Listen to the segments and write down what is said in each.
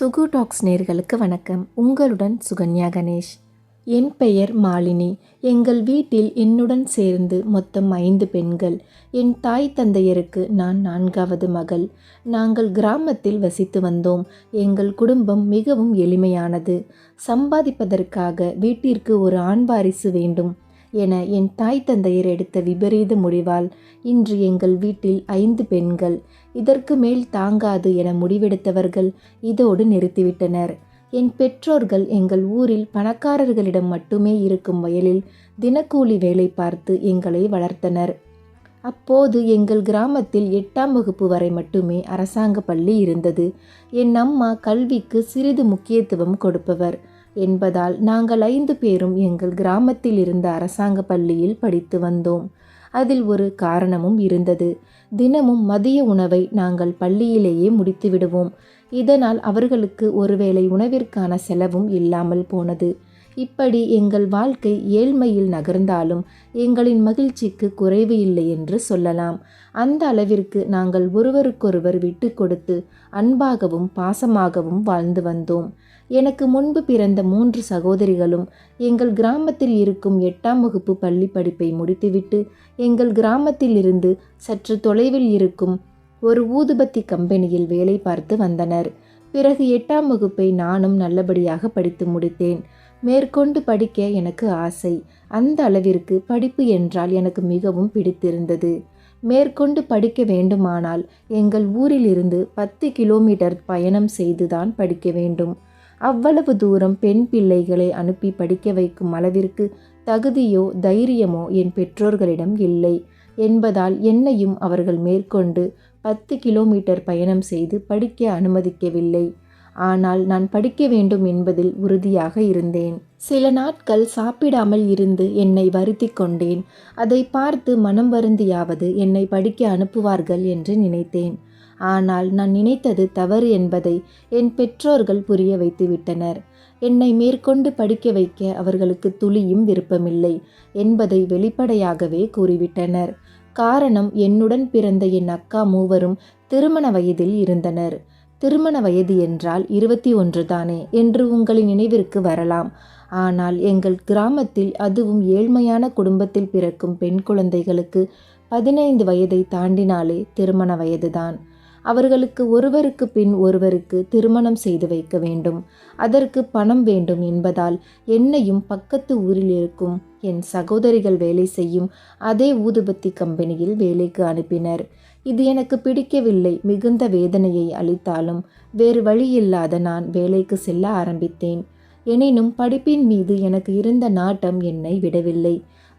Sukhu tax நேர்களுக்கு வணக்கம். உங்களுடன் சுகன்யா கணேஷ். என் பெயர் மாலினி. எங்கள் வீட்டில் என்னுடன் சேர்ந்து மொத்தம் ஐந்து பெண்கள். என் தாய் தந்தையருக்கு நான் நான்காவது மகள். நாங்கள் கிராமத்தில் வசித்து வந்தோம். எங்கள் குடும்பம் மிகவும் எளிமையானது. சம்பாதிப்பதற்காக வீட்டிற்கு ஒரு ஆண் வாரிசு வேண்டும். என என் தாய் தந்தையர் எடுத்த விபரீத முடிவால் இன்று எங்கள் வீட்டில் ஐந்து பெண்கள். இதற்கு மேல் தாங்காது என முடிவெடுத்தவர்கள் இதோடு நிறுத்திவிட்டனர். என் பெற்றோர்கள் எங்கள் ஊரில் பணக்காரர்களிடம் மட்டுமே இருக்கும் வயலில் தினக்கூலி வேலை பார்த்து எங்களை வளர்த்தனர். அப்போது எங்கள் கிராமத்தில் எட்டாம் வகுப்பு வரை மட்டுமே அரசாங்க பள்ளி இருந்தது. என் அம்மா கல்விக்கு சிறிது முக்கியத்துவம் கொடுப்பவர். என்பதால் நாங்கள் ஐந்து பேரும் எங்கள் கிராமத்தில் இருந்த அரசாங்க பள்ளியில் படித்து வந்தோம். அதில் ஒரு காரணமும் இருந்தது. தினமும் மதிய உணவை நாங்கள் பள்ளியிலேயே முடித்து விடுவோம். இதனால் அவர்களுக்கு ஒருவேளை உணவிற்கான செலவும் இல்லாமல் போனது. இப்படி எங்கள் வாழ்க்கை ஏழ்மையில் நகர்ந்தாலும் எங்களின் மகிழ்ச்சிக்கு குறைவு இல்லை என்று சொல்லலாம். அந்த அளவிற்கு நாங்கள் ஒருவருக்கொருவர் விட்டு கொடுத்து அன்பாகவும் பாசமாகவும் வாழ்ந்து வந்தோம். எனக்கு முன்பு பிறந்த மூன்று சகோதரிகளும் எங்கள் கிராமத்தில் இருக்கும் எட்டாம் வகுப்பு பள்ளி படிப்பை முடித்துவிட்டு எங்கள் கிராமத்தில் இருந்து சற்று தொலைவில் இருக்கும் ஒரு ஊதுபத்தி கம்பெனியில் வேலை பார்த்து வந்தனர். பிறகு எட்டாம் வகுப்பை நானும் நல்லபடியாக படித்து முடித்தேன். மேற்கொண்டு படிக்க எனக்கு ஆசை. அந்த அளவிற்கு படிப்பு என்றால் எனக்கு மிகவும் பிடித்திருந்தது. மேற்கொண்டு படிக்க வேண்டுமானால் எங்கள் ஊரிலிருந்து பத்து கிலோமீட்டர் பயணம் செய்துதான் படிக்க வேண்டும். அவ்வளவு தூரம் பெண் பிள்ளைகளை அனுப்பி படிக்க வைக்கும் அளவிற்கு தகுதியோ தைரியமோ என் பெற்றோர்களிடம் இல்லை. என்பதால் என்னையும் அவர்கள் மேற்கொண்டு பத்து கிலோமீட்டர் பயணம் செய்து படிக்க அனுமதிக்கவில்லை. ஆனால் நான் படிக்க வேண்டும் என்பதில் உறுதியாக இருந்தேன். சில நாட்கள் சாப்பிடாமல் இருந்து என்னை வருத்தி கொண்டேன். அதை பார்த்து மனம் வருந்தியாவது என்னை படிக்க அனுப்புவார்கள் என்று நினைத்தேன். ஆனால் நான் நினைத்தது தவறு என்பதை என் பெற்றோர்கள் புரிய வைத்துவிட்டனர். என்னை மேற்கொண்டு படிக்க வைக்க அவர்களுக்கு துளியும் விருப்பமில்லை என்பதை வெளிப்படையாகவே கூறிவிட்டனர். காரணம் என்னுடன் பிறந்த என் அக்கா மூவரும் திருமண வயதில் இருந்தனர். திருமண வயது என்றால் இருபத்தி ஒன்று தானே என்று உங்களின் நினைவிற்கு வரலாம். ஆனால் எங்கள் கிராமத்தில் அதுவும் ஏழ்மையான குடும்பத்தில் பிறக்கும் பெண் குழந்தைகளுக்கு பதினைந்து வயதை தாண்டினாலே திருமண வயதுதான். அவர்களுக்கு ஒருவருக்கு பின் ஒருவருக்கு திருமணம் செய்து வைக்க வேண்டும். அதற்கு பணம் வேண்டும் என்பதால் என்னையும் பக்கத்து ஊரில் இருக்கும் என் சகோதரிகள் வேலை செய்யும் அதே ஊதுபத்தி கம்பெனியில் வேலைக்கு அனுப்பினர். இது எனக்கு பிடிக்கவில்லை. மிகுந்த வேதனையை அளித்தாலும் வேறு வழியில்லாத நான் வேலைக்கு செல்ல ஆரம்பித்தேன். எனினும் படிப்பின் மீது எனக்கு இருந்த நாட்டம் என்னை விடவில்லை.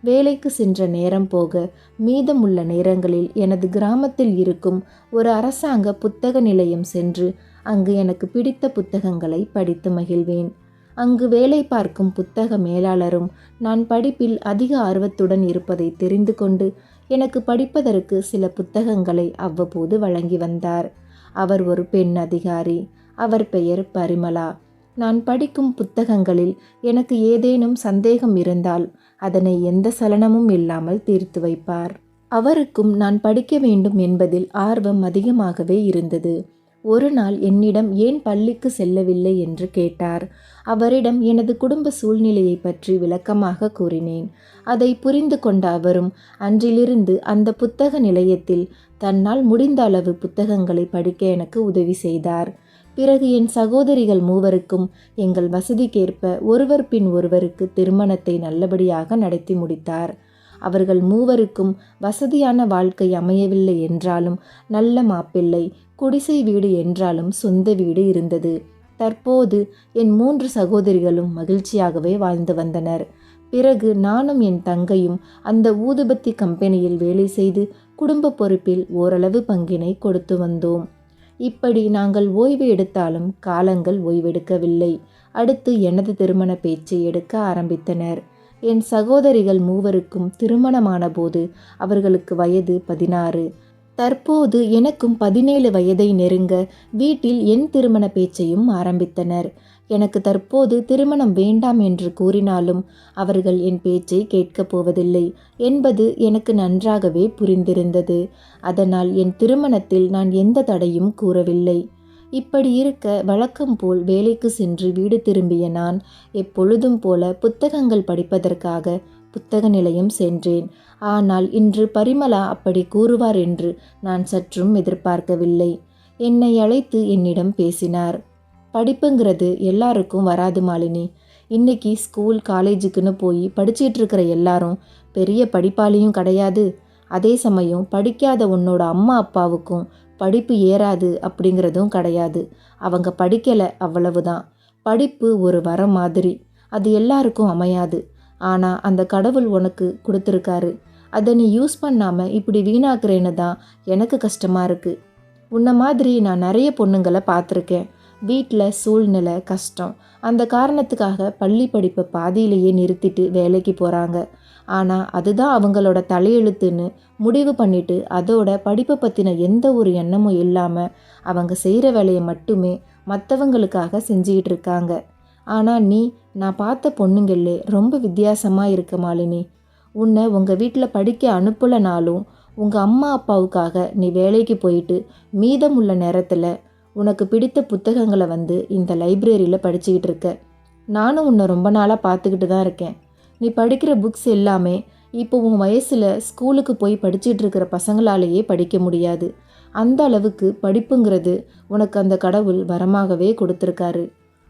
வேலைக்கு சென்ற நேரம் போக மீதமுள்ள நேரங்களில் எனது கிராமத்தில் இருக்கும் ஒரு அரசாங்க புத்தக நிலையம் சென்று அங்கு எனக்கு பிடித்த புத்தகங்களை படித்து மகிழ்வேன். அங்கு வேலை பார்க்கும் புத்தக மேலாளரும் நான் படிப்பில் அதிக ஆர்வத்துடன் இருப்பதை தெரிந்து கொண்டு எனக்கு படிப்பதற்கு சில புத்தகங்களை அவ்வப்போது வழங்கி வந்தார். அவர் ஒரு பெண் அதிகாரி. அவர் பெயர் பரிமலா நான் படிக்கும் புத்தகங்களில் எனக்கு ஏதேனும் சந்தேகம் இருந்தால் அதனை எந்த சலனமும் இல்லாமல் தீர்த்து வைப்பார். அவருக்கும் நான் படிக்க வேண்டும் என்பதில் ஆர்வம் அதிகமாகவே இருந்தது. ஒரு நாள் என்னிடம் ஏன் பள்ளிக்கு செல்லவில்லை என்று கேட்டார். அவரிடம் எனது குடும்ப சூழ்நிலையை பற்றி விளக்கமாக கூறினேன். அதை புரிந்து கொண்ட அவரும் அன்றிலிருந்து அந்த புத்தக நிலையத்தில் தன்னால் முடிந்த அளவு புத்தகங்களை படிக்க எனக்கு உதவி செய்தார். பிறகு என் சகோதரிகள் மூவருக்கும் எங்கள் வசதிக்கேற்ப ஒருவர் பின் ஒருவருக்கு திருமணத்தை நல்லபடியாக நடத்தி முடித்தார். அவர்கள் மூவருக்கும் வசதியான வாழ்க்கை அமையவில்லை என்றாலும் நல்ல மாப்பிள்ளை குடிசை வீடு என்றாலும் சொந்த வீடு இருந்தது. தற்போது என் மூன்று சகோதரிகளும் மகிழ்ச்சியாகவே வாழ்ந்து வந்தனர். பிறகு நானும் என் தங்கையும் அந்த ஊதுபத்தி கம்பெனியில் வேலை செய்து குடும்ப பொறுப்பில் ஓரளவு பங்கினை கொடுத்து வந்தோம். இப்படி நாங்கள் ஓய்வு எடுத்தாலும் காலங்கள் ஓய்வெடுக்கவில்லை. அடுத்து எனது திருமண பேச்சை எடுக்க ஆரம்பித்தனர். என் சகோதரிகள் மூவருக்கும் திருமணமான போது அவர்களுக்கு வயது பதினாறு. தற்போது எனக்கும் பதினேழு வயதை நெருங்க வீட்டில் என் திருமண பேச்சையும் ஆரம்பித்தனர். எனக்கு தற்போது திருமணம் வேண்டாம் என்று கூறினாலும் அவர்கள் என் பேச்சை கேட்கப் போவதில்லை என்பது எனக்கு நன்றாகவே புரிந்திருந்தது. அதனால் என் திருமணத்தில் நான் எந்த தடையும் கூறவில்லை. இப்படி இருக்க வழக்கம் போல் வேலைக்கு சென்று வீடு திரும்பிய நான் எப்பொழுதும் போல புத்தகங்கள் படிப்பதற்காக புத்தக நிலையம் சென்றேன். ஆனால் இன்று பரிமளா அப்படி கூறுவார் என்று நான் சற்றும் எதிர்பார்க்கவில்லை. என்னை அழைத்து என்னிடம் பேசினார். படிப்புங்கிறது எல்லாருக்கும் வராது மாலினி. இன்னைக்கு ஸ்கூல் காலேஜுக்குன்னு போய் படிச்சிட்டு இருக்கிற எல்லாரும் பெரிய படிப்பாளியும் கிடையாது. அதே சமயம் படிக்காத உன்னோட அம்மா அப்பாவுக்கும் படிப்பு ஏறாது அப்படிங்கிறதும் கிடையாது. அவங்க படிக்கலை அவ்வளவுதான். படிப்பு ஒரு வரம் மாதிரி. அது எல்லாருக்கும் அமையாது. ஆனால் அந்த கடவுள் உனக்கு கொடுத்துருக்காரு. அதை நீ யூஸ் பண்ணாமல் இப்படி வீணாக்குறேன்னு தான் எனக்கு கஷ்டமாக இருக்குது உன்ன மாதிரி நான் நிறைய பொண்ணுங்களை பார்த்துருக்கேன். வீட்டில் சூழ்நிலை கஷ்டம். அந்த காரணத்துக்காக பள்ளி படிப்பை பாதியிலேயே நிறுத்திட்டு வேலைக்கு போகிறாங்க ஆனால் அதுதான் அவங்களோட தலையெழுத்துன்னு முடிவு பண்ணிட்டு அதோட படிப்பை பற்றின எந்த ஒரு எண்ணமும் இல்லாமல் அவங்க செய்கிற வேலையை மட்டுமே மற்றவங்களுக்காக செஞ்சுக்கிட்டு இருக்காங்க. ஆனால் நீ நான் பார்த்த பொண்ணுங்களே ரொம்ப வித்தியாசமாக இருக்க மாலினி. உன்னை உங்கள் வீட்டில் படிக்க அனுப்பலைனாலும் உங்கள் அம்மா அப்பாவுக்காக நீ வேலைக்கு போயிட்டு மீதமுள்ள நேரத்தில் உனக்கு பிடித்த புத்தகங்களை வந்து இந்த லைப்ரரியில் படிச்சுக்கிட்டு இருக்க. நானும் உன்னை ரொம்ப நாளாக பார்த்துக்கிட்டு தான் இருக்கேன். நீ படிக்கிற புக்ஸ் எல்லாமே இப்போ உன் வயசில் ஸ்கூலுக்கு போய் படிச்சுட்டு இருக்கிற பசங்களாலேயே படிக்க முடியாது. அந்த அளவுக்கு படிப்புங்கிறது உனக்கு அந்த கடவுள் வரமாகவே கொடுத்துருக்காரு.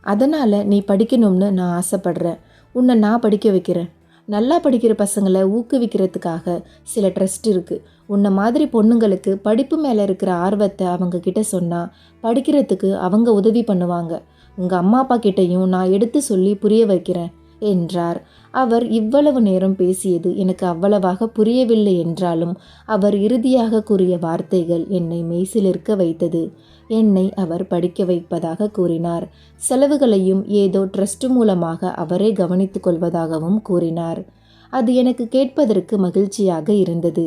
அதனால் நீ படிக்கணும்னு நான் ஆசைப்படுறேன். உன்னை நான் படிக்க வைக்கிறேன். நல்லா படிக்கிற பசங்களை ஊக்குவிக்கிறதுக்காக சில ட்ரஸ்ட் இருக்குது உன்னை மாதிரி பொண்ணுங்களுக்கு படிப்பு மேலே இருக்கிற ஆர்வத்தை அவங்க கிட்ட சொன்னால் படிக்கிறதுக்கு அவங்க உதவி பண்ணுவாங்க. உங்கள் அம்மா அப்பா கிட்டையும் நான் எடுத்து சொல்லி புரிய வைக்கிறேன் என்றார். அவர் இவ்வளவு நேரம் பேசியது எனக்கு அவ்வளவாக புரியவில்லை என்றாலும் அவர் இறுதியாக கூறிய வார்த்தைகள் என்னை மெய்சிலிருக்க வைத்தது. என்னை அவர் படிக்க வைப்பதாக கூறினார். செலவுகளையும் ஏதோ ட்ரஸ்ட் மூலமாக அவரே கவனித்துக் கொள்வதாகவும் கூறினார். அது எனக்கு கேட்பதற்கு மகிழ்ச்சியாக இருந்தது.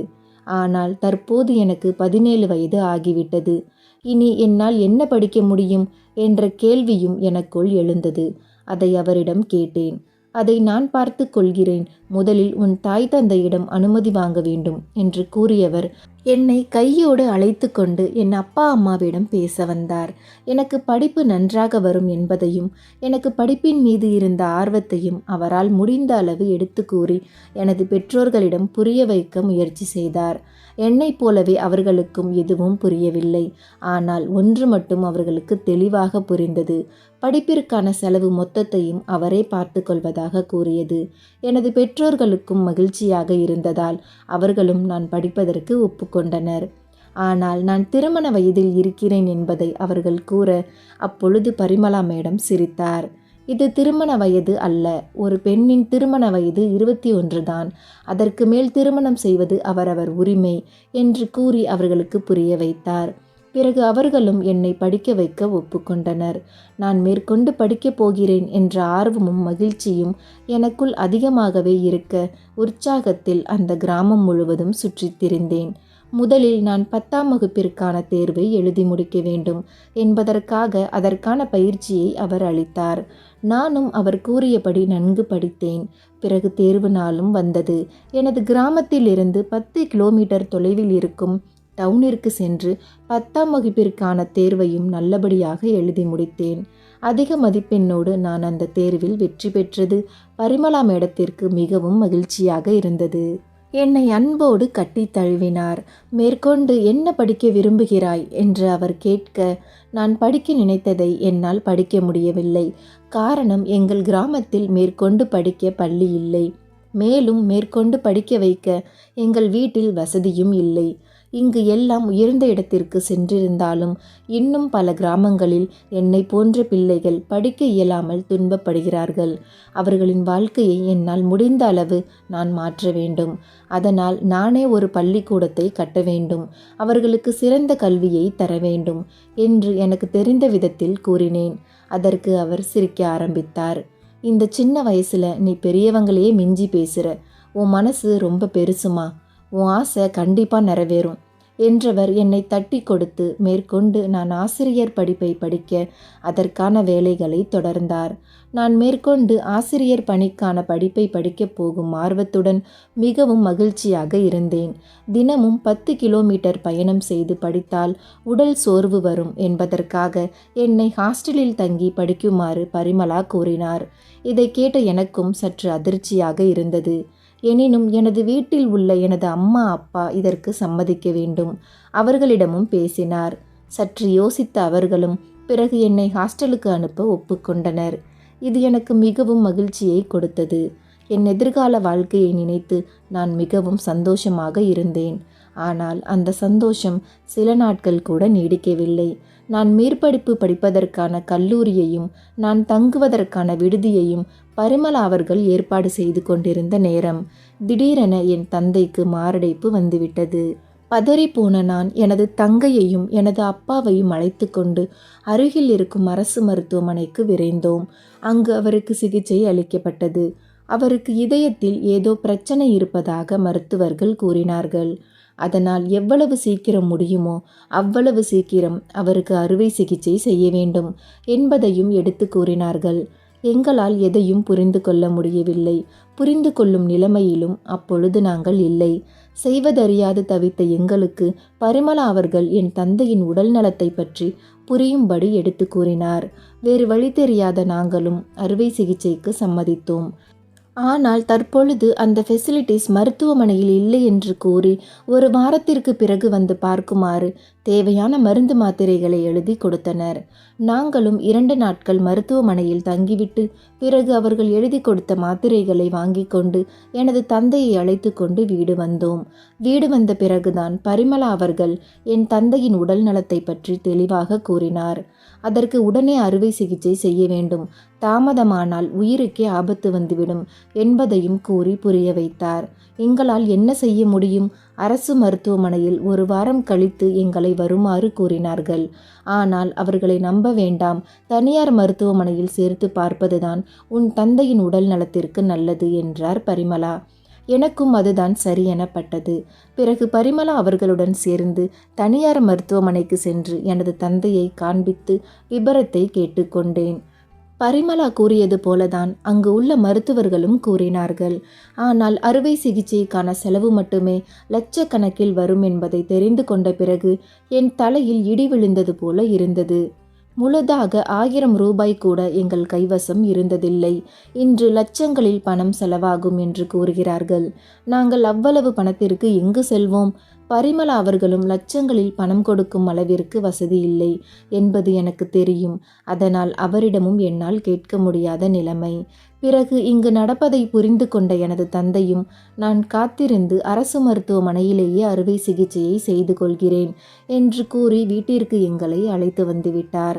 ஆனால் தற்போது எனக்கு பதினேழு வயது ஆகிவிட்டது. இனி என்னால் என்ன படிக்க முடியும்? என்ற கேள்வியும் எனக்குள் எழுந்தது. அதை அவரிடம் கேட்டேன். அதை நான் பார்த்து கொள்கிறேன். முதலில் உன் தாய் தந்தையிடம் அனுமதி வாங்க வேண்டும் என்று கூறியவர் என்னை கையோடு அழைத்து கொண்டு என் அப்பா அம்மாவிடம் பேச வந்தார். எனக்கு படிப்பு நன்றாக வரும் என்பதையும் எனக்கு படிப்பின் மீது இருந்த ஆர்வத்தையும் அவரால் முடிந்த அளவு எடுத்து கூறி எனது பெற்றோர்களிடம் புரிய வைக்க முயற்சி செய்தார். என்னைப் போலவே அவர்களுக்கும் எதுவும் புரியவில்லை. ஆனால் ஒன்று மட்டும் அவர்களுக்கு தெளிவாக புரிந்தது. படிப்பிற்கான செலவு மொத்தத்தையும் அவரே பார்த்து கொள்வதாக கூறியது. எனது பெற்றோர்களுக்கும் மகிழ்ச்சியாக இருந்ததால் அவர்களும் நான் படிப்பதற்கு ஒப்புக்கொண்டனர் ஆனால் நான் திருமண வயதில் இருக்கிறேன் என்பதை அவர்கள் கூற அப்பொழுது பரிமளா மேடம் சிரித்தார். இது திருமண வயது அல்ல. ஒரு பெண்ணின் திருமண வயது இருபத்தி ஒன்று தான். அதற்கு மேல் திருமணம் செய்வது அவரவர் உரிமை என்று கூறி அவர்களுக்கு புரிய வைத்தார். பிறகு அவர்களும் என்னை படிக்க வைக்க ஒப்புக்கொண்டனர். நான் மேற்கொண்டு படிக்கப் போகிறேன் என்ற ஆர்வமும் மகிழ்ச்சியும் எனக்குள் அதிகமாகவே இருக்க உற்சாகத்தில் அந்த கிராமம் முழுவதும் சுற்றித் திரிந்தேன். முதலில் நான் பத்தாம் வகுப்பிற்கான தேர்வை எழுதி முடிக்க வேண்டும் என்பதற்காக அதற்கான பயிற்சியை அவர் அளித்தார். நானும் அவர் கூறியபடி நன்கு படித்தேன். பிறகு தேர்வு நாளும் வந்தது. எனது கிராமத்திலிருந்து பத்து கிலோமீட்டர் தொலைவில் இருக்கும் டவுனிற்கு சென்று பத்தாம் வகுப்பிற்கான தேர்வையும் நல்லபடியாக எழுதி முடித்தேன். அதிக மதிப்பெண்ணோடு நான் அந்த தேர்வில் வெற்றி பெற்றது பரிமளா மேடத்திற்கு மிகவும் மகிழ்ச்சியாக இருந்தது. என்னை அன்போடு கட்டி தழுவினார். மேற்கொண்டு என்ன படிக்க விரும்புகிறாய்? என்று அவர் கேட்க நான் படிக்க நினைத்ததை என்னால் படிக்க முடியவில்லை. காரணம் எங்கள் கிராமத்தில் மேற்கொண்டு படிக்க பள்ளி இல்லை. மேலும் மேற்கொண்டு படிக்க வைக்க எங்கள் வீட்டில் வசதியும் இல்லை. இங்கு எல்லாம் உயர்ந்த இடத்திற்கு சென்றிருந்தாலும் இன்னும் பல கிராமங்களில் என்னை போன்ற பிள்ளைகள் படிக்க இயலாமல் துன்பப்படுகிறார்கள். அவர்களின் வாழ்க்கையை என்னால் முடிந்த அளவு நான் மாற்ற வேண்டும். அதனால் நானே ஒரு பள்ளிக்கூடத்தை கட்ட வேண்டும். அவர்களுக்கு சிறந்த கல்வியை தர வேண்டும் என்று எனக்கு தெரிந்த விதத்தில் கூறினேன். அதற்கு அவர் சிரிக்க ஆரம்பித்தார். இந்த சின்ன வயசுல நீ பெரியவங்களையே மிஞ்சி பேசுற. உன் மனசு ரொம்ப பெருசுமா? உன் ஆசை கண்டிப்பாக நிறைவேறும் என்றவர் என்னை தட்டி கொடுத்து மேற்கொண்டு நான் ஆசிரியர் படிப்பை படிக்க அதற்கான வேலைகளை தொடர்ந்தார். நான் மேற்கொண்டு ஆசிரியர் பணிக்கான படிப்பை படிக்கப் போகும் ஆர்வத்துடன் மிகவும் மகிழ்ச்சியாக இருந்தேன். தினமும் பத்து கிலோமீட்டர் பயணம் செய்து படித்தால் உடல் சோர்வு வரும் என்பதற்காக என்னை ஹாஸ்டலில் தங்கி படிக்குமாறு பரிமலா கூறினார். இதை கேட்ட எனக்கும் சற்று அதிர்ச்சியாக இருந்தது. எனினும் எனது வீட்டில் உள்ள எனது அம்மா அப்பா இதற்கு சம்மதிக்க வேண்டும். அவர்களிடமும் பேசினார். சற்று யோசித்த அவர்களும் பிறகு என்னை ஹாஸ்டலுக்கு அனுப்ப ஒப்புக்கொண்டனர். இது எனக்கு மிகவும் மகிழ்ச்சியை கொடுத்தது. என் எதிர்கால வாழ்க்கையை நினைத்து நான் மிகவும் சந்தோஷமாக இருந்தேன். ஆனால் அந்த சந்தோஷம் சில நாட்கள் கூட நீடிக்கவில்லை. நான் மேற்படிப்பு படிப்பதற்கான கல்லூரியையும் நான் தங்குவதற்கான விடுதியையும் பரிமலா அவர்கள் ஏற்பாடு செய்து கொண்டிருந்த நேரம் திடீரென என் தந்தைக்கு மாரடைப்பு வந்துவிட்டது. பதறிப்போன நான் எனது தங்கையையும் எனது அப்பாவையும் அழைத்து கொண்டு அருகில் இருக்கும் அரசு மருத்துவமனைக்கு விரைந்தோம். அங்கு அவருக்கு சிகிச்சை அளிக்கப்பட்டது. அவருக்கு இதயத்தில் ஏதோ பிரச்சனை இருப்பதாக மருத்துவர்கள் கூறினார்கள். அதனால் எவ்வளவு சீக்கிரம் முடியுமோ அவ்வளவு சீக்கிரம் அவருக்கு அறுவை சிகிச்சை செய்ய வேண்டும் என்பதையும் எடுத்து கூறினார்கள். எங்களால் எதையும் புரிந்து கொள்ள முடியவில்லை. புரிந்து கொள்ளும் நிலைமையிலும் அப்பொழுது நாங்கள் இல்லை. செய்வதறியாது தவித்த எங்களுக்கு பரிமளா அவர்கள் என் தந்தையின் உடல் நலத்தை பற்றி புரியும்படி எடுத்து கூறினார். வேறு வழி தெரியாத நாங்களும் அறுவை சிகிச்சைக்கு சம்மதித்தோம். ஆனால் தற்பொழுது அந்த ஃபெசிலிட்டிஸ் மருத்துவமனையில் இல்லை என்று கூறி ஒரு வாரத்திற்கு பிறகு வந்து பார்க்குமாறு தேவையான மருந்து மாத்திரைகளை எழுதி கொடுத்தனர். நாங்களும் இரண்டு நாட்கள் மருத்துவமனையில் தங்கிவிட்டு பிறகு அவர்கள் எழுதி கொடுத்த மாத்திரைகளை வாங்கி கொண்டு எனது தந்தையை அழைத்து கொண்டு வீடு வந்தோம். வீடு வந்த பிறகுதான் பரிமளா அவர்கள் என் தந்தையின் உடல் நலத்தை பற்றி தெளிவாக கூறினார். அதற்கு உடனே அறுவை சிகிச்சை செய்ய வேண்டும். தாமதமானால் உயிருக்கே ஆபத்து வந்துவிடும் என்பதையும் கூறி புரிய வைத்தார். எங்களால் என்ன செய்ய முடியும்? அரசு மருத்துவமனையில் ஒரு வாரம் கழித்து எங்களை வருமாறு கூறினார்கள். ஆனால் அவர்களை நம்ப வேண்டாம். தனியார் மருத்துவமனையில் சேர்த்து பார்ப்பதுதான் உன் தந்தையின் உடல் நலத்திற்கு நல்லது என்றார் பரிமலா எனக்கும் அதுதான் சரி எனப்பட்டது. பிறகு பரிமளா அவர்களுடன் சேர்ந்து தனியார் மருத்துவமனைக்கு சென்று எனது தந்தையை காண்பித்து விபரத்தை கேட்டுக்கொண்டேன் பரிமளா கூறியது போலதான் அங்கு உள்ள மருத்துவர்களும் கூறினார்கள். ஆனால் அறுவை சிகிச்சைக்கான செலவு மட்டுமே லட்சக்கணக்கில் வரும் என்பதை தெரிந்து கொண்ட பிறகு என் தலையில் இடி விழுந்தது போல இருந்தது. முழுதாக ஆயிரம் ரூபாய் கூட எங்கள் கைவசம் இருந்ததில்லை. இன்று லட்சங்களில் பணம் செலவாகும் என்று கூறுகிறார்கள். நாங்கள் அவ்வளவு பணத்திற்கு எங்கு செல்வோம்? பரிமளா அவர்களும் லட்சங்களில் பணம் கொடுக்கும் அளவிற்கு வசதி இல்லை என்பது எனக்கு தெரியும். அதனால் அவரிடமும் என்னால் கேட்க முடியாத நிலைமை. பிறகு இங்கு நடப்பதை புரிந்து கொண்ட எனது தந்தையும் நான் காத்திருந்து அரசு மருத்துவமனையிலேயே அறுவை சிகிச்சையை செய்து கொள்கிறேன் என்று கூறி வீட்டிற்கு எங்களை அழைத்து வந்துவிட்டார்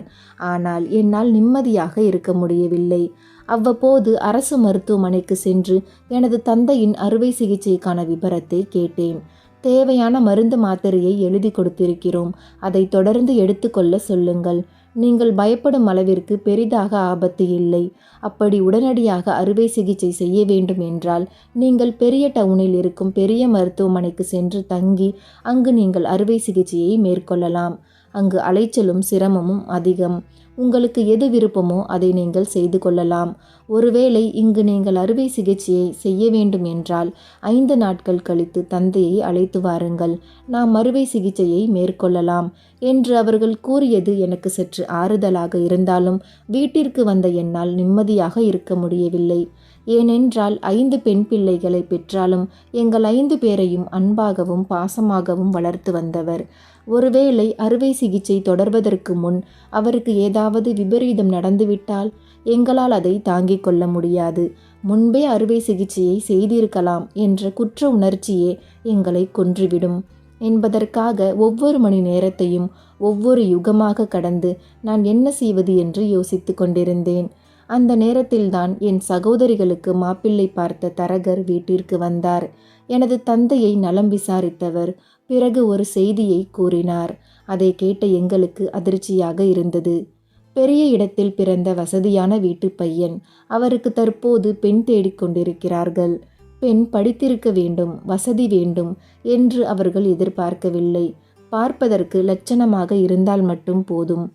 ஆனால் என்னால் நிம்மதியாக இருக்க முடியவில்லை. அவ்வப்போது அரசு மருத்துவமனைக்கு சென்று எனது தந்தையின் அறுவை சிகிச்சைக்கான விபரத்தை கேட்டேன். தேவையான மருந்து மாத்திரையை எழுதி கொடுத்திருக்கிறோம். அதை தொடர்ந்து எடுத்துக்கொள்ள சொல்லுங்கள். நீங்கள் பயப்படும் அளவிற்கு பெரிதாக ஆபத்து இல்லை. அப்படி உடனடியாக அறுவை சிகிச்சை செய்ய வேண்டும் என்றால் நீங்கள் பெரிய டவுனில் இருக்கும் பெரிய மருத்துவமனைக்கு சென்று தங்கி அங்கு நீங்கள் அறுவை சிகிச்சையை மேற்கொள்ளலாம். அங்கு அலைச்சலும் சிரமமும் அதிகம். உங்களுக்கு எது விருப்பமோ அதை நீங்கள் செய்து கொள்ளலாம். ஒருவேளை இங்கு நீங்கள் அறுவை சிகிச்சையை செய்ய வேண்டும் என்றால் ஐந்து நாட்கள் கழித்து தந்தையை அழைத்து வாருங்கள். நாம் அறுவை சிகிச்சையை மேற்கொள்ளலாம் என்று அவர்கள் கூறியது எனக்கு சற்று ஆறுதலாக இருந்தாலும் வீட்டிற்கு வந்த என்னால் நிம்மதியாக இருக்க முடியவில்லை. ஏனென்றால் ஐந்து பெண் பிள்ளைகளை பெற்றாலும் எங்கள் ஐந்து பேரையும் அன்பாகவும் பாசமாகவும் வளர்த்து வந்தவர். ஒருவேளை அறுவை சிகிச்சை தொடர்வதற்கு முன் அவருக்கு ஏதாவது விபரீதம் நடந்துவிட்டால் எங்களால் அதை தாங்கிக் கொள்ள முடியாது. முன்பே அறுவை சிகிச்சையை செய்திருக்கலாம் என்ற குற்ற உணர்ச்சியே எங்களை கொன்றுவிடும். என்பதற்காக ஒவ்வொரு மணி நேரத்தையும் ஒவ்வொரு யுகமாக கடந்து நான் என்ன செய்வது என்று யோசித்து கொண்டிருந்தேன். அந்த நேரத்தில்தான் என் சகோதரிகளுக்கு மாப்பிள்ளை பார்த்த தரகர் வீட்டிற்கு வந்தார். எனது தந்தையை நலம் விசாரித்தவர். பிறகு ஒரு செய்தியை கூறினார். அதை கேட்ட எங்களுக்கு அதிர்ச்சியாக இருந்தது. பெரிய இடத்தில் பிறந்த வசதியான வீட்டு பையன் அவருக்கு தற்போது பெண் தேடிக்கொண்டிருக்கிறார்கள் பெண் படித்திருக்க வேண்டும் வசதி வேண்டும் என்று அவர்கள் எதிர்பார்க்கவில்லை. பார்ப்பதற்கு லட்சணமாக இருந்தால் மட்டும் போதும்.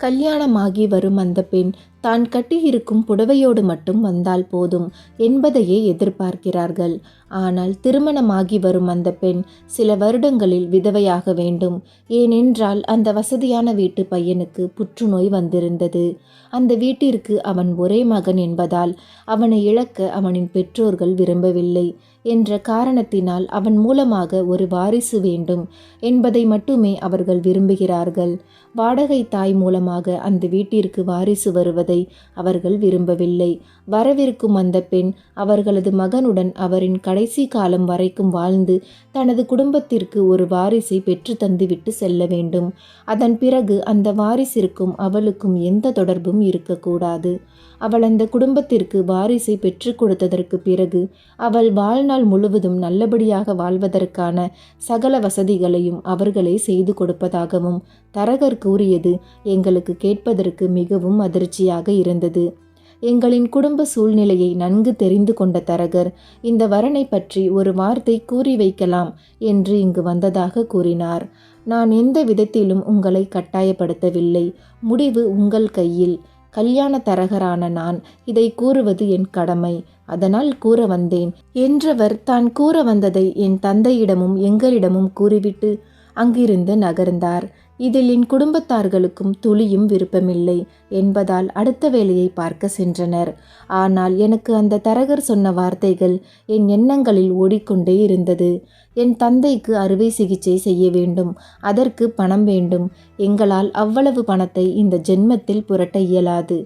கல்யாணமாகி வரும் அந்த பெண் தான் கட்டியிருக்கும் புடவையோடு மட்டும் வந்தால் போதும் என்பதையே எதிர்பார்க்கிறார்கள். ஆனால் திருமணமாகி வரும் அந்த பெண் சில வருடங்களில் விதவையாக வேண்டும். ஏனென்றால் அந்த வசதியான வீட்டு பையனுக்கு புற்றுநோய் வந்திருந்தது. அந்த வீட்டிற்கு அவன் ஒரே மகன் என்பதால் அவனை இழக்க அவனின் பெற்றோர்கள் விரும்பவில்லை என்ற காரணத்தினால் அவன் மூலமாக ஒரு வாரிசு வேண்டும் என்பதை மட்டுமே அவர்கள் விரும்புகிறார்கள். வாடகை தாய் மூலமாக அந்த வீட்டிற்கு வாரிசு வருவது அவர்கள் விரும்பவில்லை. வரவிருக்கும் அந்த பெண் அவர்களது மகனுடன் அவரின் கடைசி காலம் வரைக்கும் வாழ்ந்து தனது குடும்பத்திற்கு ஒரு வாரிசை பெற்று தந்துவிட்டு செல்ல வேண்டும். அதன் பிறகு அந்த வாரிசிற்கும் அவளுக்கும் எந்த தொடர்பும் இருக்கக்கூடாது. அவள் அந்த குடும்பத்திற்கு வாரிசை பெற்றுக் கொடுத்ததற்கு பிறகு அவள் வாழ்நாள் முழுவதும் நல்லபடியாக வாழ்வதற்கான சகல வசதிகளையும் அவர்களே செய்து கொடுப்பதாகவும் தரகர் கூறியது எங்களுக்கு கேட்பதற்கு மிகவும் அதிர்ச்சியாக இருந்தது. எங்களின் குடும்ப சூழ்நிலையை நன்கு தெரிந்து கொண்ட தரகர் இந்த வரனை பற்றி ஒரு வார்த்தை கூறி வைக்கலாம் என்று இங்கு வந்ததாக கூறினார். நான் எந்த விதத்திலும் உங்களை கட்டாயப்படுத்தவில்லை. முடிவு உங்கள் கையில். கல்யாண தரகரான நான் இதை கூறுவது என் கடமை. அதனால் கூற வந்தேன். என்றவர் தான் கூற வந்ததை என் தந்தையிடமும் எங்களிடமும் கூறிவிட்டு அங்கிருந்து நகர்ந்தார். இதில் என் குடும்பத்தார்களுக்கும் துளியும் விருப்பமில்லை என்பதால் அடுத்த வேலையை பார்க்க சென்றனர். ஆனால் எனக்கு அந்த தரகர் சொன்ன வார்த்தைகள் என் எண்ணங்களில் ஓடிக்கொண்டே இருந்தது. என் தந்தைக்கு அறுவை சிகிச்சை செய்ய வேண்டும் அதற்கு பணம் வேண்டும். எங்களால் அவ்வளவு பணத்தை இந்த ஜென்மத்தில் புரட்ட இயலாது.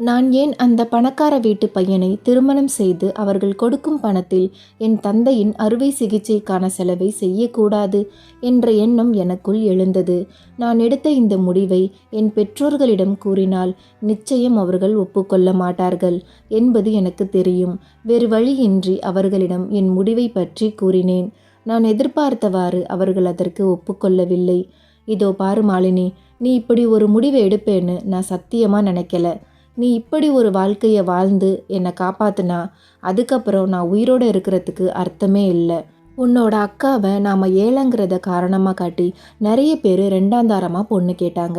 நான் ஏன் அந்த பணக்கார வீட்டு பையனை திருமணம் செய்து அவர்கள் கொடுக்கும் பணத்தில் என் தந்தையின் அறுவை சிகிச்சைக்கான செலவை செய்யக்கூடாது என்ற எண்ணம் எனக்குள் எழுந்தது. நான் எடுத்த இந்த முடிவை என் பெற்றோர்களிடம் கூறினால் நிச்சயம் அவர்கள் ஒப்புக்கொள்ள மாட்டார்கள் என்பது எனக்கு தெரியும். வேறு வழியின்றி அவர்களிடம் என் முடிவை பற்றி கூறினேன். நான் எதிர்பார்த்தவாறு அவர்கள் அதற்கு ஒப்புக்கொள்ளவில்லை. இதோ பாரு மாலினி நீ இப்படி ஒரு முடிவை எடுப்பேன்னு நான் சத்தியமாக நினைக்கல. நீ இப்படி ஒரு வாழ்க்கையை வாழ்ந்து என்னை காப்பாத்துனா அதுக்கப்புறம் நான் உயிரோடு இருக்கிறதுக்கு அர்த்தமே இல்லை. உன்னோட அக்காவை நாம் ஏழைங்கிறத காரணமாக காட்டி நிறைய பேர் ரெண்டாந்தாரமாக பொண்ணு கேட்டாங்க.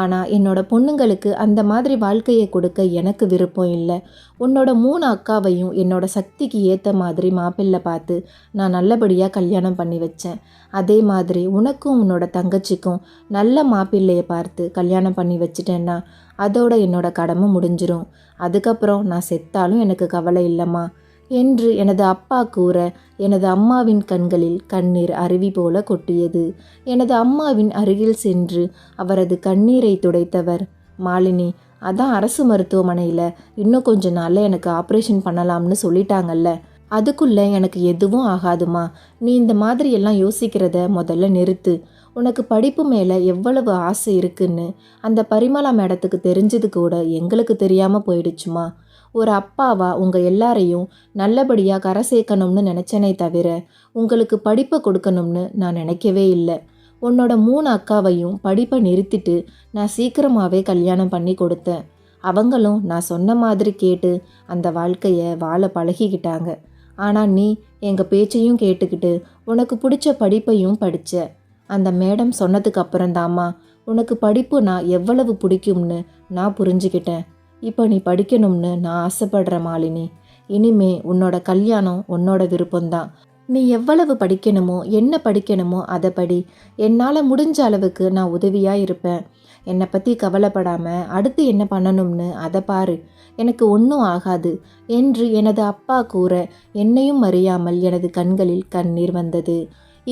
ஆனால் என்னோட பொண்ணுங்களுக்கு அந்த மாதிரி வாழ்க்கையை கொடுக்க எனக்கு விருப்பம் இல்லை. உன்னோட மூணு அக்காவையும் என்னோட சக்திக்கு ஏற்ற மாதிரி மாப்பிள்ளை பார்த்து நான் நல்லபடியாக கல்யாணம் பண்ணி வச்சேன். அதே மாதிரி உனக்கும் உன்னோட தங்கச்சிக்கும் நல்ல மாப்பிள்ளையை பார்த்து கல்யாணம் பண்ணி வச்சிட்டேன்னா அதோட என்னோட கடமை முடிஞ்சிரும். அதுக்கப்புறம் நான் செத்தாலும் எனக்கு கவலை இல்லைம்மா என்று எனது அப்பா கூற எனது அம்மாவின் கண்களில் கண்ணீர் அருவி போல கொட்டியது. எனது அம்மாவின் அருகில் சென்று அவரது கண்ணீரை துடைத்தவர் மாலினி அதான் அரசு மருத்துவமனையில் இன்னும் கொஞ்ச நாளில் எனக்கு ஆப்ரேஷன் பண்ணலாம்னு சொல்லிட்டாங்கல்ல அதுக்குள்ளே எனக்கு எதுவும் ஆகாதுமா நீ இந்த மாதிரி எல்லாம் யோசிக்கிறத முதல்ல நிறுத்து உனக்கு படிப்பு மேலே எவ்வளவு ஆசை இருக்குன்னு அந்த பரிமளா மேடத்துக்கு தெரிஞ்சது கூட எங்களுக்கு தெரியாமல் போயிடுச்சுமா. ஒரு அப்பாவா உங்கள் எல்லாரையும் நல்லபடியாக கரை சேர்க்கணும்னு நினச்சனே தவிர உங்களுக்கு படிப்பை கொடுக்கணும்னு நான் நினைக்கவே இல்லை. உன்னோட மூணு அக்காவையும் படிப்பை நிறுத்திட்டு நான் சீக்கிரமாகவே கல்யாணம் பண்ணி கொடுத்தேன். அவங்களும் நான் சொன்ன மாதிரி கேட்டு அந்த வாழ்க்கையை வாழ பழகிக்கிட்டாங்க. ஆனால் நீ எங்கள் பேச்சையும் கேட்டுக்கிட்டு உனக்கு பிடிச்ச படிப்பையும் படித்த அந்த மேடம் சொன்னதுக்கு அப்புறம்தாம்மா உனக்கு படிப்புனா எவ்வளவு பிடிக்கும்னு நான் புரிஞ்சுக்கிட்டேன். இப்போ நீ படிக்கணும்னு நான் ஆசைப்படுற மாலினி. இனிமே உன்னோட கல்யாணம் உன்னோட விருப்பம்தான். நீ எவ்வளவு படிக்கணுமோ என்ன படிக்கணுமோ அதை படி. என்னால் முடிஞ்ச அளவுக்கு நான் உதவியாக இருப்பேன். என்னை பற்றி கவலைப்படாமல் அடுத்து என்ன பண்ணணும்னு அதை பாரு. எனக்கு ஒன்றும் ஆகாது என்று எனது அப்பா கூற என்னையும் அறியாமல் எனது கண்களில் கண்ணீர் வந்தது.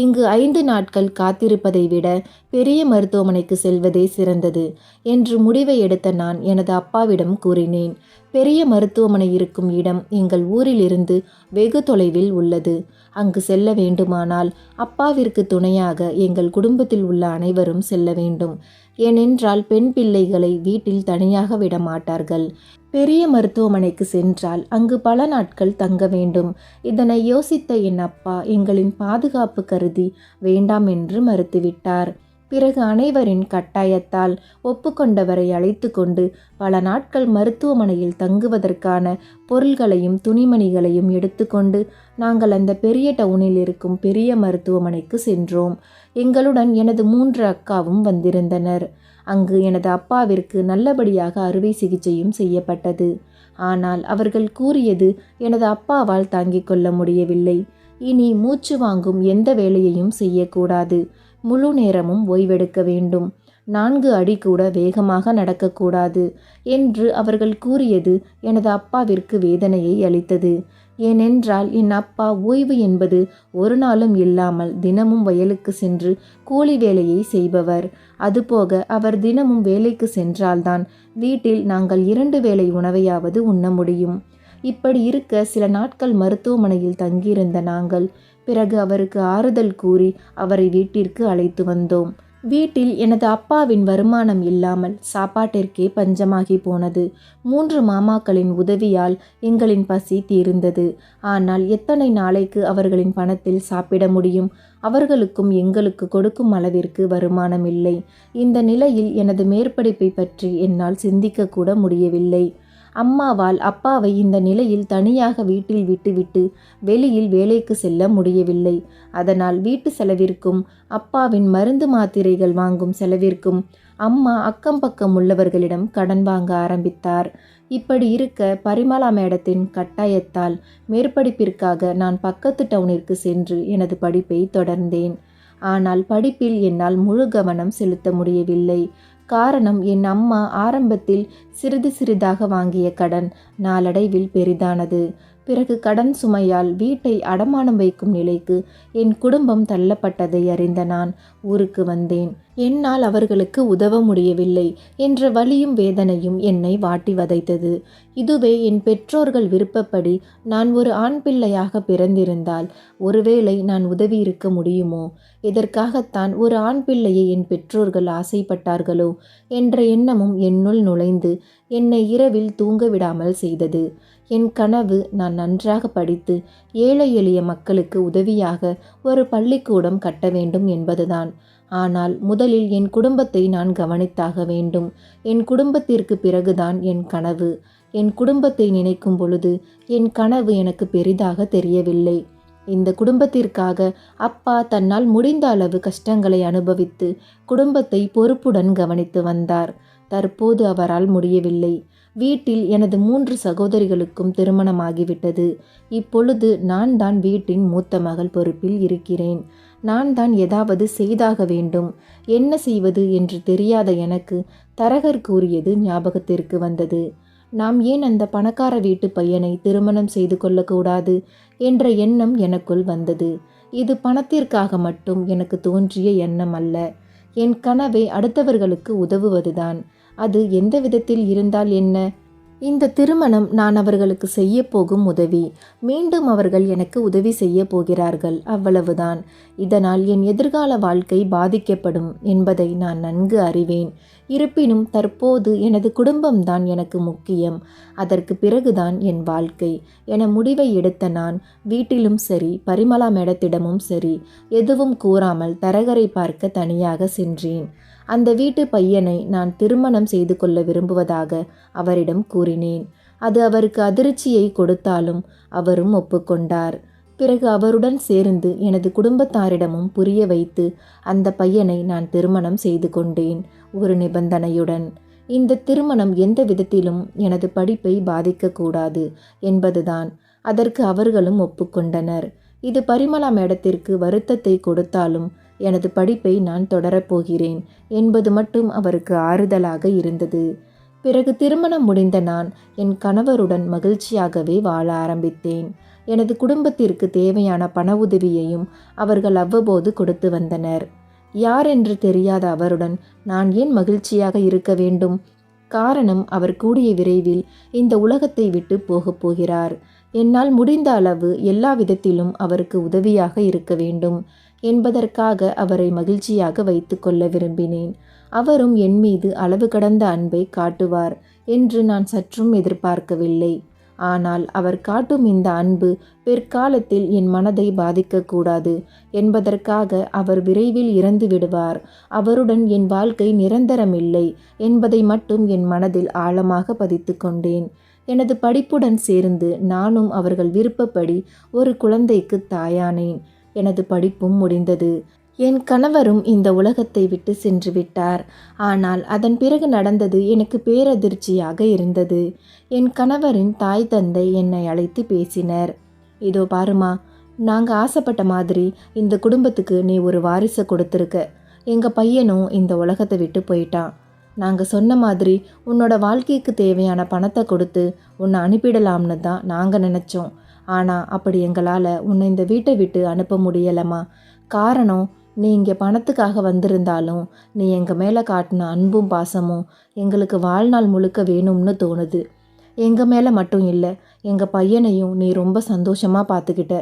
இங்கு ஐந்து நாட்கள் காத்திருப்பதை விட பெரிய மருத்துவமனைக்கு செல்வதே சிறந்தது என்று முடிவை எடுத்த நான் எனது அப்பாவிடம் கூறினேன். பெரிய மருத்துவமனை இருக்கும் இடம் எங்கள் ஊரிலிருந்து வெகு தொலைவில் உள்ளது. அங்கு செல்ல வேண்டுமானால் அப்பாவிற்கு துணையாக எங்கள் குடும்பத்தில் உள்ள அனைவரும் செல்ல வேண்டும். ஏனென்றால் பெண் பிள்ளைகளை வீட்டில் தனியாக விட மாட்டார்கள் பெரிய மருத்துவமனைக்கு சென்றால் அங்கு பல நாட்கள் தங்க வேண்டும். இதனை யோசித்த என் அப்பா எங்களின் பாதுகாப்பு கருதி வேண்டாம் என்று மறுத்துவிட்டார். பிறகு அனைவரின் கட்டாயத்தால் ஒப்புக்கொண்டவரை அழைத்து கொண்டு பல நாட்கள் மருத்துவமனையில் தங்குவதற்கான பொருள்களையும் துணிமணிகளையும் எடுத்துக்கொண்டு நாங்கள் அந்த பெரிய டவுனில் இருக்கும் பெரிய மருத்துவமனைக்கு சென்றோம். எங்களுடன் எனது மூன்று அக்காவும் வந்திருந்தனர். அங்கு எனது அப்பாவிற்கு நல்லபடியாக அறுவை சிகிச்சையும் செய்யப்பட்டது. ஆனால் அவர்கள் கூறியது எனது அப்பாவால் தாங்கிக் கொள்ள முடியவில்லை. இனி மூச்சு வாங்கும் எந்த வேலையையும் செய்யக்கூடாது. முழு நேரமும் ஓய்வெடுக்க வேண்டும். நான்கு அடி கூட வேகமாக நடக்கக்கூடாது என்று அவர்கள் கூறியது எனது அப்பாவிற்கு வேதனையை அளித்தது. ஏனென்றால் என் அப்பா ஓய்வு என்பது ஒரு நாளும் இல்லாமல் தினமும் வயலுக்கு சென்று கூலி வேலையை செய்பவர். அதுபோக அவர் தினமும் வேலைக்கு சென்றால்தான் வீட்டில் நாங்கள் இரண்டு வேளை உணவையாவது உண்ண முடியும். இப்படி இருக்க சில நாட்கள் மருத்துவமனையில் தங்கியிருந்த நாங்கள் பிறகு அவருக்கு ஆறுதல் கூறி அவரை வீட்டிற்கு அழைத்து வந்தோம். வீட்டில் எனது அப்பாவின் வருமானம் இல்லாமல் சாப்பாட்டிற்கே பஞ்சமாகி போனது. மூன்று மாமாக்களின் உதவியால் எங்களின் பசி தீர்ந்தது. ஆனால் எத்தனை நாளைக்கு அவர்களின் பணத்தில் சாப்பிட முடியும்? அவர்களுக்கும் எங்களுக்கு கொடுக்கும் அளவிற்கு வருமானம் இல்லை. இந்த நிலையில் எனது மேற்படிப்பை பற்றி என்னால் சிந்திக்க கூட முடியவில்லை. அம்மாவால் அப்பாவை இந்த நிலையில் தனியாக வீட்டில் விட்டுவிட்டு வெளியில் வேலைக்கு செல்ல முடியவில்லை. அதனால் வீட்டு செலவிற்கும் அப்பாவின் மருந்து மாத்திரைகள் வாங்கும் செலவிற்கும் அம்மா அக்கம் பக்கம் உள்ளவர்களிடம் கடன் வாங்க ஆரம்பித்தார். இப்படி இருக்க பரிமளா மேடத்தின் கட்டாயத்தால் மேற்படிப்பிற்காக நான் பக்கத்து டவுனிற்கு சென்று எனது படிப்பை தொடர்ந்தேன். ஆனால் படிப்பில் என்னால் முழு கவனம் செலுத்த முடியவில்லை. காரணம் என் அம்மா ஆரம்பத்தில் சிறிது சிறிதாக வாங்கிய கடன் நாளடைவில் பெரிதானது. பிறகு கடன் சுமையால் வீட்டை அடமானம் வைக்கும் நிலைக்கு என் குடும்பம் தள்ளப்பட்டதை அறிந்த நான் ஊருக்கு வந்தேன். என்னால் அவர்களுக்கு உதவ முடியவில்லை என்ற வலியும் வேதனையும் என்னை வாட்டி வதைத்தது. இதுவே என் பெற்றோர்கள் விருப்பப்படி நான் ஒரு ஆண் பிள்ளையாக பிறந்திருந்தால் ஒருவேளை நான் உதவி இருக்க முடியுமோ? இதற்காகத்தான் ஒரு ஆண் பிள்ளையை என் பெற்றோர்கள் ஆசைப்பட்டார்களோ? என்ற எண்ணமும் என்னுள் நுழைந்து என்னை இரவில் தூங்க விடாமல் செய்தது. என் கனவு நான் நன்றாக படித்து ஏழை எளிய மக்களுக்கு உதவியாக ஒரு பள்ளிக்கூடம் கட்ட வேண்டும் என்பதுதான். ஆனால் முதலில் என் குடும்பத்தை நான் கவனித்தாக வேண்டும். என் குடும்பத்திற்கு பிறகுதான் என் கனவு. என் குடும்பத்தை நினைக்கும் பொழுது என் கனவு எனக்கு பெரிதாக தெரியவில்லை. இந்த குடும்பத்திற்காக அப்பா தன்னால் முடிந்த அளவு கஷ்டங்களை அனுபவித்து குடும்பத்தை பொறுப்புடன் கவனித்து வந்தார். தற்போது அவரால் முடியவில்லை. வீட்டில் எனது மூன்று சகோதரிகளுக்கும் திருமணமாகிவிட்டது. இப்பொழுது நான் தான் வீட்டின் மூத்த மகள் பொறுப்பில் இருக்கிறேன். நான் தான் ஏதாவது செய்தாக வேண்டும். என்ன செய்வது என்று தெரியாத எனக்கு தரகர் கூறியது ஞாபகத்திற்கு வந்தது. நாம் ஏன் அந்த பணக்கார வீட்டு பையனை திருமணம் செய்து கொள்ளக்கூடாது என்ற எண்ணம் எனக்குள் வந்தது. இது பணத்திற்காக மட்டும் எனக்கு தோன்றிய எண்ணம் அல்ல. என் கனவை அடுத்தவர்களுக்கு உதவுவதுதான். அது எந்த விதத்தில் இருந்தால் என்ன? இந்த திருமணம் நான் அவர்களுக்கு செய்ய போகும் உதவி. மீண்டும் அவர்கள் எனக்கு உதவி செய்ய போகிறார்கள். அவ்வளவுதான். இதனால் என் எதிர்கால வாழ்க்கை பாதிக்கப்படும் என்பதை நான் நன்கு அறிவேன். இருப்பினும் தற்போது எனது குடும்பம்தான் எனக்கு முக்கியம். அதற்கு பிறகுதான் என் வாழ்க்கை. என முடிவை எடுத்த நான் வீட்டிலும் சரி பரிமளா மேடத்திடமும் சரி எதுவும் கூறாமல் தரகரை பார்க்க தனியாக சென்றேன். அந்த வீட்டு பையனை நான் திருமணம் செய்து கொள்ள விரும்புவதாக அவரிடம் கூறினேன். அது அவருக்கு அதிர்ச்சியை கொடுத்தாலும் அவரும் ஒப்புக்கொண்டார். பிறகு அவருடன் சேர்ந்து எனது குடும்பத்தாரிடமும் புரிய வைத்து அந்த பையனை நான் திருமணம் செய்து கொண்டேன் ஒரு நிபந்தனையுடன். இந்த திருமணம் எந்த விதத்திலும் எனது படிப்பை பாதிக்கக்கூடாது என்பதுதான். அதற்கு அவர்களும் ஒப்புக்கொண்டனர். இது பரிமளா மேடத்திற்கு வருத்தத்தை கொடுத்தாலும் எனது படிப்பை நான் தொடரப்போகிறேன் என்பது மட்டும் அவருக்கு ஆறுதலாக இருந்தது. பிறகு திருமணம் முடிந்த நான் என் கணவருடன் மகிழ்ச்சியாகவே வாழ ஆரம்பித்தேன். எனது குடும்பத்திற்கு தேவையான பண உதவியையும் அவர்கள் அவ்வப்போது கொடுத்து வந்தனர். யார் என்று தெரியாத அவருடன் நான் ஏன் மகிழ்ச்சியாக இருக்க வேண்டும்? காரணம் அவர் கூடிய விரைவில் இந்த உலகத்தை விட்டு போகப் போகிறார். என்னால் முடிந்த அளவு எல்லா விதத்திலும் அவருக்கு உதவியாக இருக்க வேண்டும். என்பதற்காக அவரை மகிழ்ச்சியாக வைத்து கொள்ள விரும்பினேன். அவரும் என் மீது அளவு கடந்த அன்பை காட்டுவார் என்று நான் சற்றும் எதிர்பார்க்கவில்லை. ஆனால் அவர் காட்டும் இந்த அன்பு பிற்காலத்தில் என் மனதை பாதிக்கக்கூடாது என்பதற்காக அவர் விரைவில் இறந்து விடுவார். அவருடன் என் வாழ்க்கை நிரந்தரமில்லை என்பதை மட்டும் என் மனதில் ஆழமாக பதித்து கொண்டேன். எனது படிப்புடன் சேர்ந்து நானும் அவர்கள் விருப்பப்படி ஒரு குழந்தைக்கு தாயானேன். எனது படிப்பும் முடிந்தது. என் கணவரும் இந்த உலகத்தை விட்டு சென்று விட்டார். ஆனால் அதன் பிறகு நடந்தது எனக்கு பேரதிர்ச்சியாக இருந்தது. என் கணவரின் தாய் தந்தை என்னை அழைத்து பேசினர். இதோ பாருமா நாங்கள் ஆசைப்பட்ட மாதிரி இந்த குடும்பத்துக்கு நீ ஒரு வாரிசை கொடுத்துருக்க. எங்கள் பையனும் இந்த உலகத்தை விட்டு போயிட்டான். நாங்கள் சொன்ன மாதிரி உன்னோட வாழ்க்கைக்கு தேவையான பணத்தை கொடுத்து உன்னை அனுப்பிடலாம்னு தான் நாங்கள் நினச்சோம். ஆனால் அப்படி எங்களால் உன்னை இந்த வீட்டை விட்டு அனுப்ப முடியலம்மா. காரணம் நீ இங்கே பணத்துக்காக வந்திருந்தாலும் நீ எங்கள் மேலே காட்டின அன்பும் பாசமும் எங்களுக்கு வாழ்நாள் முழுக்க வேணும்னு தோணுது. எங்கள் மேலே மட்டும் இல்லை எங்கள் பையனையும் நீ ரொம்ப சந்தோஷமாக பார்த்துக்கிட்ட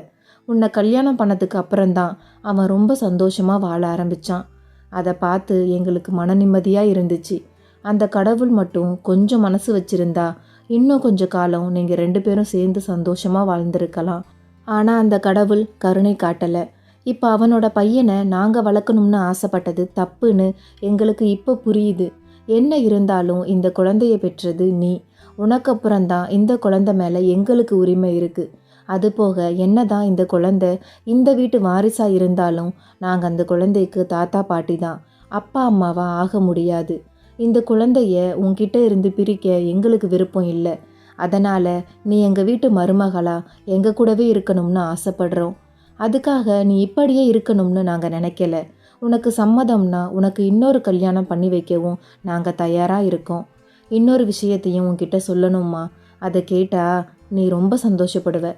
உன்னை கல்யாணம் பண்ணதுக்கு அப்புறம்தான் அவன் ரொம்ப சந்தோஷமாக வாழ ஆரம்பித்தான் அதை பார்த்து எங்களுக்கு மன நிம்மதியாக இருந்துச்சு. அந்த கடவுள் மட்டும் கொஞ்சம் மனசு வச்சிருந்தா இன்னும் கொஞ்ச காலம் நீங்கள் ரெண்டு பேரும் சேர்ந்து சந்தோஷமாக வாழ்ந்திருக்கலாம். ஆனால் அந்த கடவுள் கருணை காட்டலை. இப்போ அவனோட பையனை நாங்கள் வளர்க்கணும்னு ஆசைப்பட்டது தப்புன்னு எங்களுக்கு இப்போ புரியுது. என்ன இருந்தாலும் இந்த குழந்தைய பெற்றது நீ. உனக்கப்புறம்தான் இந்த குழந்தை மேலே எங்களுக்கு உரிமை இருக்குது அதுபோக என்ன தான் இந்த குழந்தை இந்த வீட்டு வாரிசாக இருந்தாலும் நாங்கள் அந்த குழந்தைக்கு தாத்தா பாட்டி தான். அப்பா அம்மாவா ஆக முடியாது. இந்த குழந்தைய உன்கிட்ட இருந்து பிரிக்க எங்களுக்கு விருப்பம் இல்லை. அதனால் நீ எங்கள் வீட்டு மருமகளா எங்கள் கூடவே இருக்கணும்னு ஆசைப்படுறோம். அதுக்காக நீ இப்படியே இருக்கணும்னு நாங்கள் நினைக்கல. உனக்கு சம்மதம்னா உனக்கு இன்னொரு கல்யாணம் பண்ணி வைக்கவும் நாங்கள் தயாராக இருக்கோம். இன்னொரு விஷயத்தையும் உன்கிட்ட சொல்லணுமா அதை கேட்டால் நீ ரொம்ப சந்தோஷப்படுவ.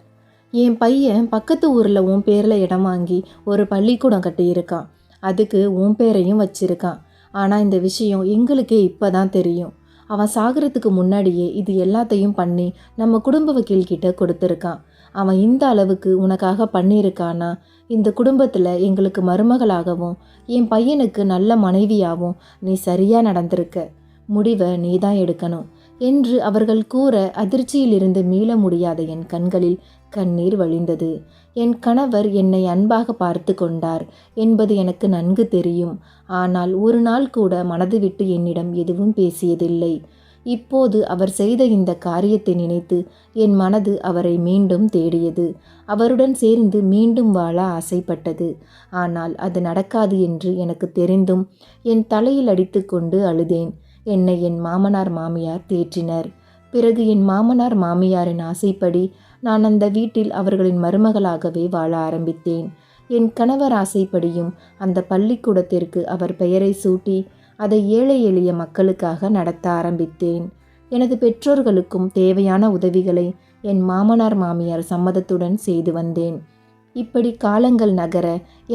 என் பையன் பக்கத்து ஊரில் உன் பேரில் இடம் வாங்கி ஒரு பள்ளிக்கூடம் கட்டியிருக்கான். அதுக்கு உன் பேரையும் வச்சிருக்கான். ஆனால் இந்த விஷயம் எங்களுக்கே இப்போ தான் தெரியும். அவன் சாகிறதுக்கு முன்னாடியே இது எல்லாத்தையும் பண்ணி நம்ம குடும்ப வக்கீல்கிட்ட கொடுத்துருக்கான். அவன் இந்த அளவுக்கு உனக்காக பண்ணியிருக்கானா? இந்த குடும்பத்தில் எங்களுக்கு மருமகளாகவும் என் பையனுக்கு நல்ல மனைவியாகவும் நீ சரியாக நடந்திருக்க. முடிவை நீ தான் எடுக்கணும். என்று அவர்கள் கூற அதிர்ச்சியிலிருந்து மீள முடியாத என் கண்களில் கண்ணீர் வழிந்தது. என் கணவர் என்னை அன்பாக பார்த்து கொண்டார். என்பது எனக்கு நன்கு தெரியும். ஆனால் ஒரு நாள் கூட மனது விட்டு என்னிடம் எதுவும் பேசியதில்லை. இப்போது அவர் செய்த இந்த காரியத்தை நினைத்து என் மனது அவரை மீண்டும் தேடியது. அவருடன் சேர்ந்து மீண்டும் வாழ ஆசைப்பட்டது. ஆனால் அது நடக்காது என்று எனக்கு தெரிந்தும் என் தலையில் அடித்துக்கொண்டு அழுதேன். என்னை என் மாமனார் மாமியார் தேற்றினர். பிறகு என் மாமனார் மாமியாரின் ஆசைப்படி நான் அந்த வீட்டில் அவர்களின் மருமகளாகவே வாழ ஆரம்பித்தேன். என் கணவர் ஆசைப்படியும் அந்த பள்ளிக்கூடத்திற்கு அவர் பெயரை சூட்டி அதை ஏழை எளிய மக்களுக்காக நடத்த ஆரம்பித்தேன். எனது பெற்றோர்களுக்கும் தேவையான உதவிகளை என் மாமனார் மாமியார் சம்மதத்துடன் செய்து வந்தேன். இப்படி காலங்கள் நகர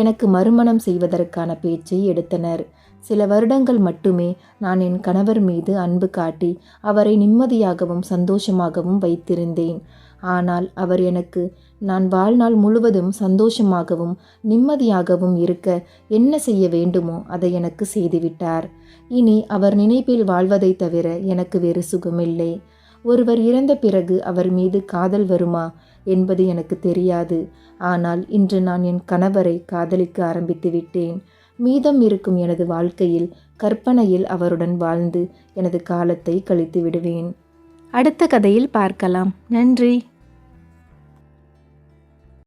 எனக்கு மறுமணம் செய்வதற்கான பேச்சை எடுத்தனர். சில வருடங்கள் மட்டுமே நான் என் கணவர் மீது அன்பு காட்டி அவரை நிம்மதியாகவும் சந்தோஷமாகவும் வைத்திருந்தேன். ஆனால் அவர் எனக்கு நான் வாழ்நாள் முழுவதும் சந்தோஷமாகவும் நிம்மதியாகவும் இருக்க என்ன செய்ய வேண்டுமோ அதை எனக்கு செய்துவிட்டார். இனி அவர் நினைப்பில் வாழ்வதை தவிர எனக்கு வேறு சுகமில்லை. ஒருவர் இறந்த பிறகு அவர் மீது காதல் வருமா என்பது எனக்கு தெரியாது. ஆனால் இன்று நான் என் கணவரை காதலிக்க ஆரம்பித்து விட்டேன். மீதம் இருக்கும் எனது வாழ்க்கையில் கற்பனையில் அவருடன் வாழ்ந்து எனது காலத்தை கழித்து விடுவேன். அடுத்த கதையில் பார்க்கலாம். நன்றி.